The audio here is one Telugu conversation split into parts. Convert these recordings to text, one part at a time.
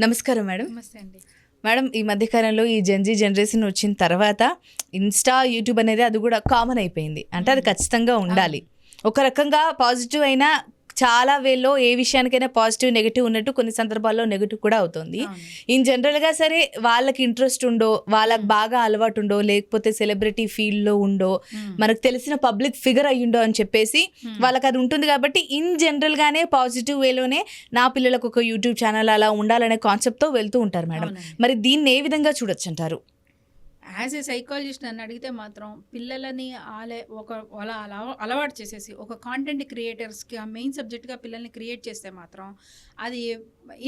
నమస్కారం మేడం. నమస్తే అండి. మేడం ఈ మధ్యకాలంలో ఈ జెన్జీ జనరేషన్ వచ్చిన తర్వాత ఇన్స్టా యూట్యూబ్ అనేది అది కూడా కామన్ అయిపోయింది. అంటే అది ఖచ్చితంగా ఉండాలి. ఒక రకంగా పాజిటివ్ అయినా చాలా వేలో ఏ విషయానికైనా పాజిటివ్ నెగిటివ్ ఉన్నట్టు కొన్ని సందర్భాల్లో నెగిటివ్ కూడా అవుతుంది. ఇన్ జనరల్గా సరే వాళ్ళకి ఇంట్రెస్ట్ ఉండో వాళ్ళకి బాగా అలవాటు ఉండో లేకపోతే సెలబ్రిటీ ఫీల్డ్లో ఉండో. మనకు తెలిసిన పబ్లిక్ ఫిగర్ అయ్యుండో అని చెప్పేసి. వాళ్ళకి అది ఉంటుంది కాబట్టి ఇన్ జనరల్గానే పాజిటివ్ వేలోనే నా పిల్లలకు ఒక యూట్యూబ్ ఛానల్ అలా ఉండాలనే కాన్సెప్ట్తో వెళ్తూ ఉంటారు మేడం. మరి దీన్ని ఏ విధంగా చూడొచ్చు అంటారు యాజ్ ఏ సైకాలజిస్ట్ నన్ను అడిగితే మాత్రం పిల్లలని ఆలే ఒక అలా అలా అలవాటు చేసేసి ఒక కాంటెంట్ క్రియేటర్స్కి ఆ మెయిన్ సబ్జెక్ట్గా పిల్లల్ని క్రియేట్ చేస్తే మాత్రం అది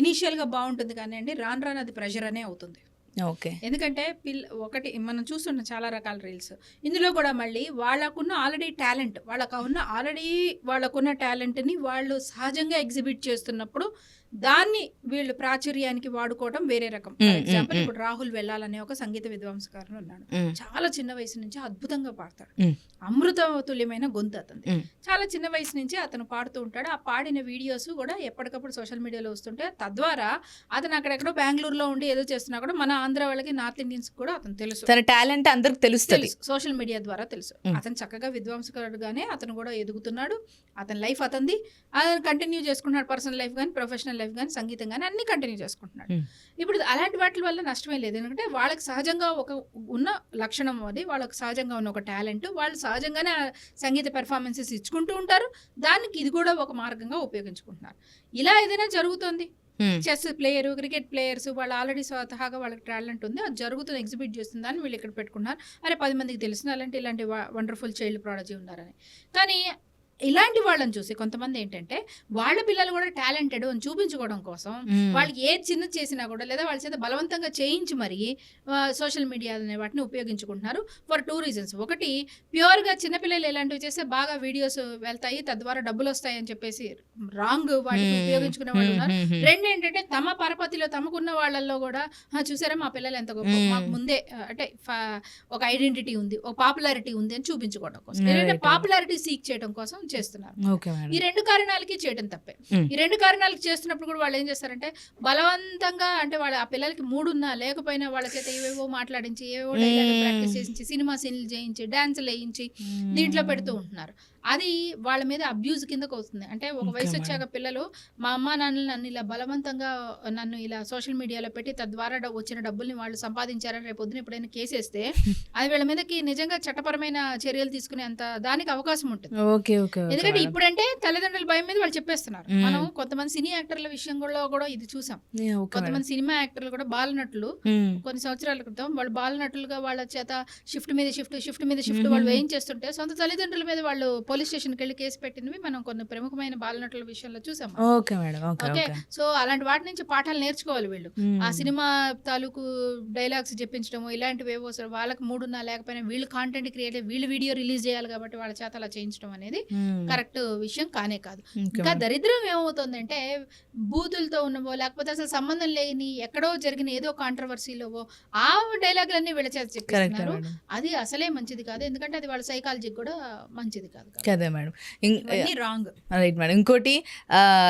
ఇనీషియల్గా బాగుంటుంది కానీ అండి రాను రాను అది ప్రెషర్ అనే అవుతుంది. ఓకే. ఎందుకంటే పిల్ల ఒకటి మనం చూస్తున్నాం చాలా రకాల రీల్స్ ఇందులో కూడా మళ్ళీ వాళ్ళకున్న ఆల్రెడీ టాలెంట్ వాళ్ళకు ఉన్న ఆల్రెడీ వాళ్ళకున్న టాలెంట్ని వాళ్ళు సహజంగా ఎగ్జిబిట్ చేస్తున్నప్పుడు దాన్ని వీళ్ళు ప్రాచుర్యానికి వాడుకోవడం వేరే రకం. ఫర్ ఎగ్జాంపుల్ ఇప్పుడు రాహుల్ వెళ్ళాలనే ఒక సంగీత విద్వాంసకారులు ఉన్నాడు. చాలా చిన్న వయసు నుంచి అద్భుతంగా పాడతాడు. మ్మ్. అమృత తుల్యమైన గొంతు అతనిది. మ్మ్. చాలా చిన్న వయసు నుంచి అతను పాడుతూ ఉంటాడు. ఆ పాడిన వీడియోస్ కూడా ఎప్పటికప్పుడు సోషల్ మీడియాలో వస్తుంటే తద్వారా అతను అక్కడెక్కడో బెంగళూరులో ఉండి ఏదో చేస్తున్నా కూడా మన ఆంధ్ర వాళ్ళకి నార్త్ ఇండియన్స్ కూడా అతను తెలుసు. తన టాలెంట్ అందరికి తెలుస్తుంది. తెలుసు. సోషల్ మీడియా ద్వారా తెలుసు. అతను చక్కగా విద్వాంసకుడుగానే అతను కూడా ఎదుగుతున్నాడు. అతని లైఫ్ అతనిది. అతను కంటిన్యూ చేసుకుంటున్నాడు పర్సనల్ లైఫ్ కానీ ప్రొఫెషనల్ లైఫ్ కానీ సంగీతం కానీ అన్ని కంటిన్యూ చేసుకుంటున్నాడు. ఇప్పుడు అలాంటి వాటి వల్ల నష్టమే లేదు. ఎందుకంటే వాళ్ళకి సహజంగా ఒక ఉన్న లక్షణం అది. వాళ్ళకి సహజంగా ఉన్న ఒక టాలెంట్. వాళ్ళు సహజంగానే సంగీత పెర్ఫార్మెన్సెస్ ఇచ్చుకుంటూ ఉంటారు. దానికి ఇది కూడా ఒక మార్గంగా ఉపయోగించుకుంటున్నారు. ఇలా ఏదైనా జరుగుతుంది. చెస్ ప్లేయర్ క్రికెట్ ప్లేయర్స్ వాళ్ళు ఆల్రెడీ స్వతహాగా వాళ్ళకి టాలెంట్ ఉంది. అది జరుగుతుంది ఎగ్జిబిట్ చేస్తుందని వీళ్ళు ఇక్కడ పెట్టుకున్నారు అరే పది మందికి తెలిసిన అలాంటి ఇలాంటి వండర్ఫుల్ చైల్డ్ ప్రాడజీ ఉన్నారని. కానీ ఇలాంటి వాళ్ళని చూసి కొంతమంది ఏంటంటే వాళ్ళ పిల్లలు కూడా టాలెంటెడ్ అని చూపించుకోవడం కోసం. వాళ్ళకి ఏ చిన్న చేసినా కూడా లేదా వాళ్ళ చేత బలవంతంగా చేయించి మరి సోషల్ మీడియా అనే వాటిని ఉపయోగించుకుంటున్నారు ఫర్ టూ రీజన్స్ ఒకటి ప్యూర్గా చిన్నపిల్లలు ఇలాంటివి చేస్తే బాగా వీడియోస్ వెళ్తాయి తద్వారా డబ్బులు వస్తాయి అని చెప్పేసి రాంగ్ వాటిని. ఉపయోగించుకునే వాళ్ళు ఉన్నారు. రెండు ఏంటంటే తమ పరపతిలో తమకున్న వాళ్ళల్లో కూడా "ఆ, చూసారా మా పిల్లలు ఎంత గొప్ప. మాకు ముందే అంటే ఒక ఐడెంటిటీ ఉంది ఒక పాపులారిటీ ఉంది అని చూపించుకోవడం కోసం. పాపులారిటీ సీక్ చేయడం కోసం చేస్తున్నారు. మేడం. ఈ రెండు కారణాలకి చేయడం తప్పే. ఈ రెండు కారణాలకి చేస్తున్నప్పుడు కూడా వాళ్ళు ఏం చేస్తారంటే బలవంతంగా అంటే వాళ్ళ ఆ పిల్లలకి మూడున్నా లేకపోయినా వాళ్ళ చేత ఏవేవో మాట్లాడించి ఏవేవో డైలాగ్. ప్రాక్టీస్ చేయించి సినిమా సీన్లు చేయించి డాన్సులు వేయించి దీంట్లో పెడుతూ ఉంటున్నారు. అది వాళ్ళ మీద అబ్యూజ్ కిందకు వస్తుంది. అంటే ఒక వయసు. వచ్చాక పిల్లలు మా అమ్మ నాన్నలు నన్ను ఇలా బలవంతంగా నన్ను ఇలా సోషల్ మీడియాలో పెట్టి తద్వారా వచ్చిన డబ్బుల్ని వాళ్ళు సంపాదించారని రేపు పొద్దున ఎప్పుడైనా కేసేస్తే అది వీళ్ళ మీదకి నిజంగా చట్టపరమైన చర్యలు తీసుకునే అంత దానికి అవకాశం ఉంటుంది. ఓకే ఓకే ఓకే ఎందుకంటే. ఇప్పుడంటే తల్లిదండ్రుల భయం మీద వాళ్ళు చెప్పేస్తున్నారు. మనం కొంతమంది సినీ యాక్టర్ల విషయంలో కూడా ఇది చూసాం. కొంతమంది సినిమా యాక్టర్లు కూడా బాలనటులు. కొన్ని సంవత్సరాల క్రితం వాళ్ళు బాలనటులుగా వాళ్ళ చేత షిఫ్ట్ మీద షిఫ్ట్ షిఫ్ట్ మీద షిఫ్ట్. వాళ్ళు వేయించేస్తుంటే సొంత తల్లిదండ్రుల మీద వాళ్ళు పోలీస్ స్టేషన్కి వెళ్ళి కేసు పెట్టినవి మనం కొన్ని ప్రముఖమైన బాలనటుల విషయంలో చూసాం. ఓకే మేడం ఓకే సో అలాంటి వాటి నుంచి పాఠాలు నేర్చుకోవాలి వీళ్ళు. ఆ సినిమా తాలూకు డైలాగ్స్ చెప్పించడము ఇలాంటివి ఏవో వాళ్ళకి మూడున్నా లేకపోయినా వీళ్ళు కాంటెంట్ క్రియేట్ వీళ్ళు వీడియో రిలీజ్ చేయాలి కాబట్టి వాళ్ళ చేత అలా చేయించడం అనేది. కరెక్ట్ విషయం కానే కాదు. ఇంకా. దరిద్రం ఏమవుతుందంటే బూతులతో ఉన్నవో లేకపోతే అసలు సంబంధం లేని ఎక్కడో జరిగిన ఏదో కాంట్రవర్సీలోవో ఆ డైలాగులన్నీ వీళ్ళ చేత కరెక్ట్ చెప్పేస్తున్నారు మేడం. అది అసలే మంచిది కాదు. ఎందుకంటే అది వాళ్ళ సైకాలజీకి కూడా మంచిది కాదు కదే. మేడం. రాంగ్. Right madam. ఇంకోటి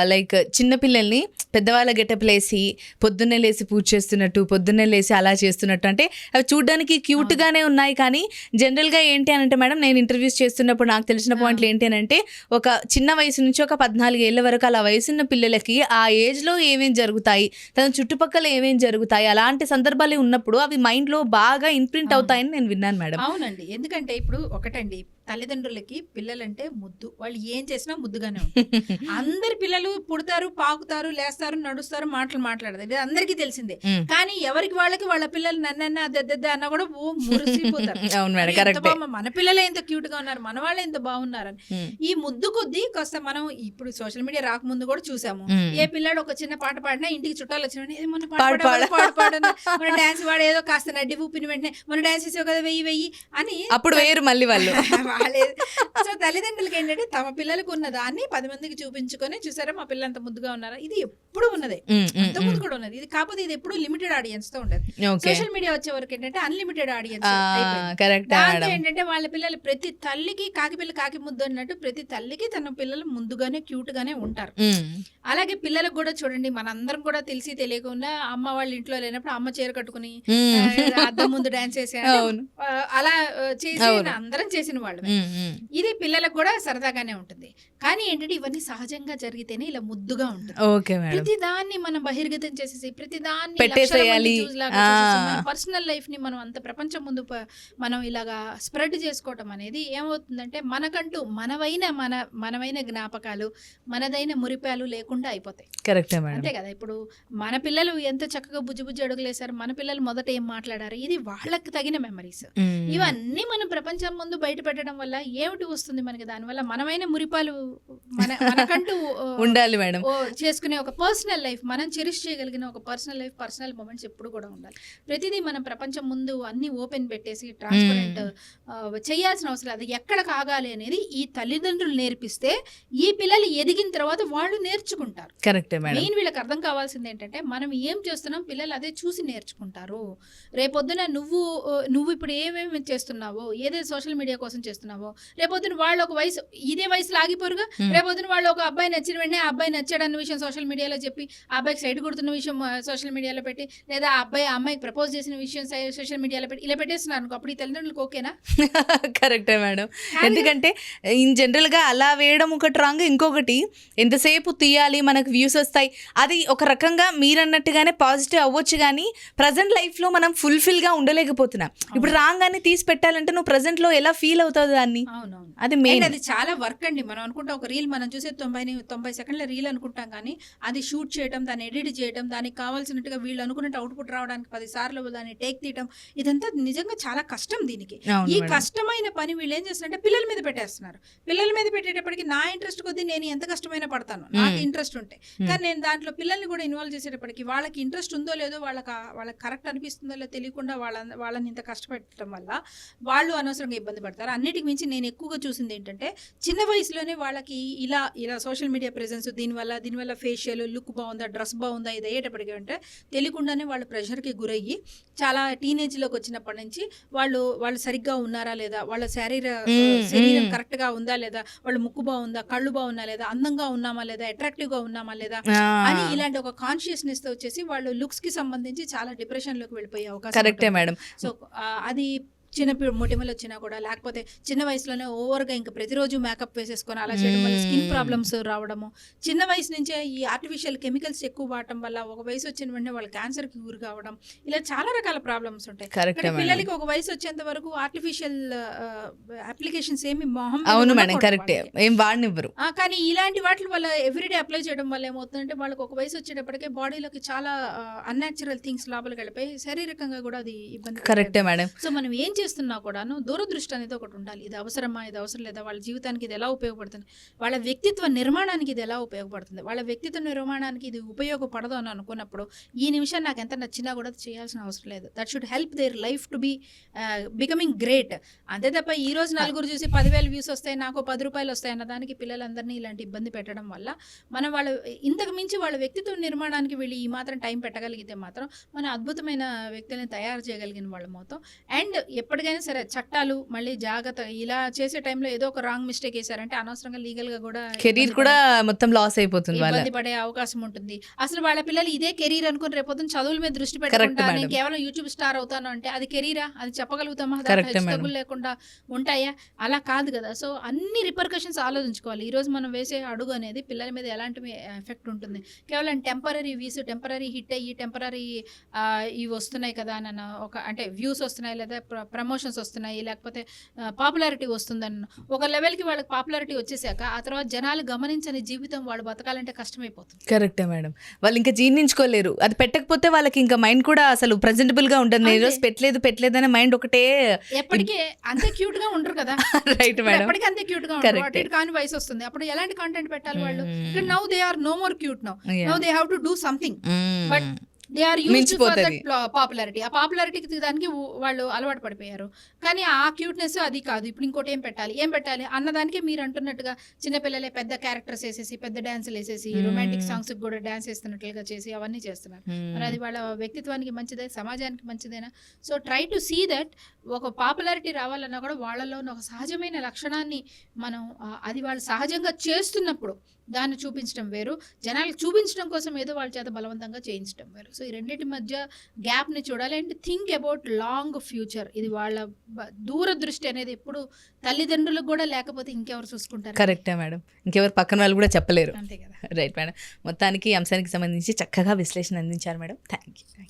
లైక్ చిన్న పిల్లల్ని పెద్దవాళ్ళ గెటప్ లేసి పొద్దున్నే లేసి పూజ చేస్తున్నట్టు పొద్దున్నే లేసి అలా చేస్తున్నట్టు అంటే అవి చూడడానికి క్యూట్ గానే ఉన్నాయి కానీ జనరల్గా ఏంటి అని అంటే మేడం నేను ఇంటర్వ్యూస్ చేస్తున్నప్పుడు నాకు తెలిసిన. పాయింట్లు ఏంటి అని అంటే ఒక చిన్న వయసు నుంచి ఒక పద్నాలుగు ఏళ్ళ వరకు అలా వయసున్న పిల్లలకి ఆ ఏజ్లో ఏమేం జరుగుతాయి తన చుట్టుపక్కల ఏమేం జరుగుతాయి అలాంటి సందర్భాలు ఉన్నప్పుడు అవి మైండ్లో బాగా ఇంప్రింట్ అవును. అవుతాయని నేను విన్నాను మేడం అవునండి ఎందుకంటే ఇప్పుడు ఒకటండి తల్లిదండ్రులకి పిల్లలంటే ముద్దు. వాళ్ళు ఏం చేసినా ముద్దుగానే ఉంటుంది అందరి పిల్లలు పుడతారు పాకుతారు లేస్తారు నడుస్తారు మాటలు మాట్లాడతారు. ఇది అందరికీ తెలిసిందే. కానీ ఎవరికి వాళ్ళకి వాళ్ళ పిల్లలు నన్నన్న దద్దద్ద అన్న కూడా ఓ మురిసిపోతారు. మన పిల్లలే ఎంత క్యూట్గా ఉన్నారు మన వాళ్ళే ఎంత బాగున్నారని. ఈ ముద్దు కొద్దీ కాస్త మనం ఇప్పుడు సోషల్ మీడియా రాకముందు కూడా చూసాము. ఏ పిల్లాడు ఒక చిన్న పాట పాడినా ఇంటికి చుట్టాలు వచ్చిన వెంటనే, "ఏ, మొన్న పాట మన డాన్స్ వాడు ఏదో కాస్త నడ్డి ఊపిన వెంటనే మన డాన్స్ చేసావు కదా వెయ్యి వెయ్యి అని అప్పుడు వేరు మళ్ళీ వాళ్ళు. వాళ్ళే సో తల్లిదండ్రులకి ఏంటంటే తమ పిల్లలకు ఉన్న దాన్ని పది మందికి చూపించుకొని చూసారా మా పిల్లలు అంత ముద్దుగా ఉన్నారా? ఇది ఎప్పుడు ఉన్నదే. అంత ముందు కూడా ఉన్నది. ఇది కాకపోతే ఇది ఎప్పుడు లిమిటెడ్ ఆడియన్స్తో ఉండదు సోషల్ మీడియా వచ్చే వరకు ఏంటంటే అన్లిమిటెడ్ ఆడియన్స్ కరెక్ట్ ఏంటంటే వాళ్ళ పిల్లలు ప్రతి తల్లికి కాకి పిల్ల కాకి ముద్దు అన్నట్టు ప్రతి తల్లికి తన పిల్లలు ముందుగానే క్యూట్ గానే ఉంటారు అలాగే పిల్లలకు కూడా చూడండి మనందరం కూడా తెలిసి తెలియకుండా అమ్మ వాళ్ళ ఇంట్లో లేనప్పుడు అమ్మ చీర కట్టుకుని అద్దం ముందు డాన్స్ చేసే అలా చేసి. అందరం చేసిన వాళ్ళు ఇది పిల్లలకు కూడా సరదాగానే ఉంటుంది. కానీ ఏంటంటే ఇవన్నీ సహజంగా జరిగితేనే ఇలా ముద్దుగా ఉంటుంది. ప్రతి దాన్ని మనం బహిర్గతం చేసేసి ప్రతి దాన్ని. పర్సనల్ లైఫ్ని మనం అంత ప్రపంచం ముందు మనం ఇలాగా స్ప్రెడ్ చేసుకోవటం అనేది ఏమవుతుందంటే మనకంటూ మనవైన మన మనమైన జ్ఞాపకాలు మనదైన మురిపాలు లేకుండా అయిపోతాయి. కరెక్టే అంతే కదా? ఇప్పుడు మన పిల్లలు ఎంత చక్కగా బుజ్జి బుజ్జి అడుగులేశారు మన పిల్లలు మొదట ఏం మాట్లాడారు? ఇది వాళ్ళకి తగిన మెమరీస్. ఇవన్నీ మనం ప్రపంచం ముందు బయట పెట్టడం వల్ల ఏమిటి వస్తుంది మనకి? దానివల్ల మనమైన మురిపాలు మన మనకంటూ ఉండాలి మేడం. చేసుకునే ఒక పర్సనల్ లైఫ్ మనం చెరిష్ చేయగలిగిన ఒక పర్సనల్ లైఫ్ పర్సనల్ మూమెంట్స్ ఎప్పుడు కూడా ఉండాలి. ప్రతిదీ మనం ప్రపంచం ముందు అన్ని ఓపెన్ పెట్టేసి ట్రాన్స్పరెంట్ చేయాల్సిన అవసరం. అది ఎక్కడ కాగాలి అనేది ఈ తల్లిదండ్రులు నేర్పిస్తే ఈ పిల్లలు ఎదిగిన తర్వాత వాళ్ళు నేర్చుకుంటారు. కరెక్టే మెయిన్ వీళ్ళకి అర్థం కావాల్సింది ఏంటంటే మనం ఏం చేస్తున్నాం పిల్లలు అదే చూసి నేర్చుకుంటారు. రేపొద్దున నువ్వు నువ్వు ఇప్పుడు ఏమేమి చేస్తున్నావో ఏదైతే సోషల్ మీడియా కోసం చేస్తున్నావో రేపొద్దున వాళ్ళు ఒక వయసు ఇదే వయసులో ఆగిపోరుగా? Hmm. రేపొద్దున వాళ్ళు ఒక అబ్బాయి నచ్చిన వెంటనే ఆ అబ్బాయి నచ్చాడన్న విషయం సోషల్ మీడియాలో చెప్పి ఆ అబ్బాయికి సైడ్ కొడుతున్న విషయం సోషల్ మీడియాలో పెట్టి లేదా ఆ అబ్బాయి ఆ అమ్మాయికి ప్రపోజ్ చేసిన విషయం సోషల్ మీడియాలో పెట్టి ఇలా పెట్టేస్తున్నారు అనుకో అప్పుడు ఈ తల్లిదండ్రులకు ఓకేనా? కరెక్టే మేడం. ఎందుకంటే ఇన్ జనరల్గా అలా వేయడం ఒకటి రాంగ్ ఇంకొకటి ఎంతసేపు తీయాలి మనకు వ్యూస్ వస్తాయి అది ఒక రకంగా మీరన్నట్టుగానే పాజిటివ్ అవ్వచ్చు కానీ ప్రజెంట్ లైఫ్లో మనం ఫుల్ఫిల్గా ఉండలేకపోతున్నాం. ఇప్పుడు రాగానే తీసి పెట్టాలంటే నువ్వు ప్రజెంట్లో ఎలా ఫీల్ అవుతావు దాన్ని. అవునవును. అది మెయిన్ అది చాలా వర్క్ అండి. మనం అనుకుంటాం ఒక రీల్ మనం చూసే తొంభై తొంభై సెకండ్ల రీల్ అనుకుంటాం కానీ అది షూట్ చేయడం దాన్ని ఎడిట్ చేయడం దానికి కావాల్సినట్టుగా వీళ్ళు అనుకున్నట్టు అవుట్పుట్ రావడానికి పది సార్లు దాన్ని టేక్ తీయడం ఇదంతా నిజంగా చాలా కష్టం దీనికి. ఈ. కష్టమైన పని వీళ్ళు ఏం చేస్తున్నారంటే పిల్లల మీద పెట్టేస్తున్నారు. పిల్లల మీద పెట్టేటప్పటికి నా ఇంట్రెస్ట్ కొద్దీ నేను ఎంత కష్టమైనా పడతాను నాకు. ఇంట్రెస్ట్ ఉంటే. కానీ నేను దాంట్లో పిల్లల్ని కూడా ఇన్వాల్వ్ చేసేటప్పటికి వాళ్ళకి ఇంట్రెస్ట్ ఉందో లేదో వాళ్ళకి వాళ్ళకి కరెక్ట్ అనిపిస్తుందో లేదో తెలియకుండా వాళ్ళ వాళ్ళని ఇంత కష్టపెట్టడం వల్ల వాళ్ళు అనవసరంగా ఇబ్బంది పడతారు. అన్నిటికి మించి నేను ఎక్కువగా చూసింది ఏంటంటే చిన్న వయసులోనే వాళ్ళకి ఇలా ఇలా సోషల్ మీడియా ప్రెజెన్స్ దీనివల్ల దీనివల్ల ఫేషియల్ లుక్ బాగుందా డ్రెస్ బాగుందా ఇది అయ్యేటప్పటికి అంటే తెలియకుండానే వాళ్ళు ప్రెషర్కి గురయ్యి చాలా టీనేజ్లోకి వచ్చినప్పటి నుంచి వాళ్ళు వాళ్ళు సరిగ్గా ఉన్నారా లేదా వాళ్ళ శారీర శరీరం. కరెక్ట్గా ఉందా లేదా వాళ్ళ ముక్కు బాగుందా కళ్ళు బాగున్నా లేదా అందంగా ఉన్నామా లేదా అట్రాక్టివ్గా ఉన్నామా లేదా అని ఇలాంటి ఒక కాన్షియస్నెస్తో వచ్చేసి వాళ్ళు లుక్స్కి సంబంధించి చాలా డిప్రెషన్లోకి వెళ్ళిపోయే అవకాశం కరెక్టే. మేడం సో అది చిన్న మొటిమలు వచ్చినా కూడా లేకపోతే చిన్న వయసులోనే ఓవర్గా ఇంకా ప్రతిరోజు మేకప్ వేసేసుకొని అలా చేయడం వల్ల స్కిన్. ప్రాబ్లమ్స్ రావడము. చిన్న వయసు నుంచే ఈ ఆర్టిఫిషియల్ కెమికల్స్ ఎక్కువ వాడటం వల్ల ఒక వయసు వచ్చిన వెంటనే వాళ్ళు క్యాన్సర్కి గురి కావడం ఇలా చాలా రకాల ప్రాబ్లమ్స్ ఉంటాయి. పిల్లలకి ఒక వయసు వచ్చేంత వరకు ఆర్టిఫిషియల్ అప్లికేషన్స్ ఏమి మొహం అవును మేడం కరెక్టే. ఏం వాడినివ్వరు. కానీ ఇలాంటి వాటి వల్ల ఎవ్రీడే అప్లై చేయడం వల్ల ఏమవుతుందంటే వాళ్ళకి ఒక వయసు వచ్చేటప్పటికే బాడీలోకి చాలా అన్యాచురల్ థింగ్స్ లోపలికి వెళ్ళిపోయి శారీరకంగా కూడా అది ఇబ్బంది కరెక్టే మేడం. సో మనం ఏం చేస్తున్నా కూడాను దూరదృష్టి అనేది ఒకటి ఉండాలి. ఇది అవసరమా? ఇది అవసరం లేదా? వాళ్ళ జీవితానికి ఇది ఎలా ఉపయోగపడుతుంది? వాళ్ళ వ్యక్తిత్వ నిర్మాణానికి ఇది ఎలా ఉపయోగపడుతుంది? వాళ్ళ వ్యక్తిత్వ నిర్మాణానికి ఇది ఉపయోగపడదు అని అనుకున్నప్పుడు ఈ నిమిషం నాకు ఎంత నచ్చినా కూడా చేయాల్సిన అవసరం లేదు. That should help their life to be becoming great అంతే తప్ప ఈ రోజు నలుగురు చూసి పదివేల వ్యూస్ వస్తాయి నాకు పది రూపాయలు వస్తాయి అన్న దానికి పిల్లలందరినీ ఇలాంటి ఇబ్బంది పెట్టడం వల్ల మనం వాళ్ళ ఇంతకు మించి వాళ్ళ వ్యక్తిత్వ నిర్మాణానికి వెళ్ళి ఈ మాత్రం టైం పెట్టగలిగితే మాత్రం మన అద్భుతమైన వ్యక్తులను తయారు చేయగలిగిన వాళ్ళం అవుతాం. అండ్ ఎప్పటికైనా సరే చట్టాలు మళ్ళీ జాగ్రత్త ఇలా చేసే టైంలో ఏదో ఒక రాంగ్ మిస్టేక్ వేసారంటే అనవసరంగా లీగల్గా కూడా కెరీర్ కూడా మొత్తం లాస్ అయిపోతుంది ఇబ్బంది పడే అవకాశం ఉంటుంది. అసలు వాళ్ళ పిల్లలు ఇదే కెరీర్ అనుకుని రేపొద్దున చదువుల మీద దృష్టి. నేను కేవలం యూట్యూబ్ స్టార్ అవుతాను అంటే అది కెరీరా? అది చెప్పగలుగుతామా. హెచ్చుతగ్గులు లేకుండా ఉంటాయా? అలా కాదు కదా. సో అన్ని రిపర్కషన్స్ ఆలోచించుకోవాలి. ఈ రోజు మనం వేసే అడుగు అనేది పిల్లల మీద ఎలాంటి ఎఫెక్ట్ ఉంటుంది? కేవలం టెంపరీ వ్యూస్ టెంపరీ హిట్ అయ్యి టెంపరీ ఇవి వస్తున్నాయి కదా అని ఒక అంటే వ్యూస్ వస్తున్నాయి లేదా ప్రమోషన్స్ వస్తున్నాయి లేకపోతే పాపులారిటీ వస్తుందన్న ఒక లెవెల్కి వాళ్ళకి పాపులారిటీ వచ్చేసాక ఆ తర్వాత జనాలు గమనించని జీవితం వాళ్ళు బతకాలంటే కష్టమైపోతుంది. కరెక్టే మేడం. వాళ్ళు ఇంకా జీర్ణించుకోలేరు. అది పెట్టకపోతే వాళ్ళకి ఇంకా మైండ్ కూడా అసలు ప్రెజెంటబుల్గా నేను అంతే. ఈరోజు పెట్టలేదు పెట్టలేదు అనే మైండ్ ఒకటే ఎప్పటికీ అంతే క్యూట్గా ఉండరు కదా. Right madam. ఎప్పటికీ అంతే క్యూట్గా ఇటు కాని వయసు వస్తుంది. అప్పుడు ఎలాంటి కంటెంట్ పెట్టాలి వాళ్ళు? Now they are no more cute now. Now they have to do something Mm. They are for. That popularity ఆ పాపులారిటీకి దానికి వాళ్ళు అలవాటు పడిపోయారు. కానీ ఆ క్యూట్నెస్ అది కాదు. ఇప్పుడు ఇంకోటి ఏం పెట్టాలి? ఏం పెట్టాలి? అన్నదానికి మీరు అంటున్నట్టుగా చిన్నపిల్లలే పెద్ద క్యారెక్టర్స్ వేసేసి పెద్ద డాన్సులు వేసేసి. రొమాంటిక్ సాంగ్స్ కూడా డాన్స్ వేస్తున్నట్లుగా చేసి అవన్నీ చేస్తున్నారు. మరి అది వాళ్ళ వ్యక్తిత్వానికి మంచిదే సమాజానికి మంచిదేనా? So try to see that ఒక పాపులారిటీ రావాలన్నా కూడా వాళ్ళలో ఒక సహజమైన లక్షణాన్ని మనం అది వాళ్ళు సహజంగా చేస్తున్నప్పుడు దాన్ని చూపించడం వేరు. జనాలకు చూపించడం కోసం ఏదో వాళ్ళ చేత బలవంతంగా చేయించడం వేరు. సో ఈ రెండింటి మధ్య గ్యాప్ని చూడాలి. And think about long future. ఇది వాళ్ళ దూరదృష్టి అనేది ఎప్పుడు తల్లిదండ్రులకు కూడా లేకపోతే ఇంకెవరు చూసుకుంటారు? కరెక్టే మేడం. ఇంకెవరు పక్కన వాళ్ళు కూడా చెప్పలేరు. అంతే కదా. Right madam. మొత్తానికి అంశానికి సంబంధించి చక్కగా విశ్లేషణ అందించారు మేడం. Thank you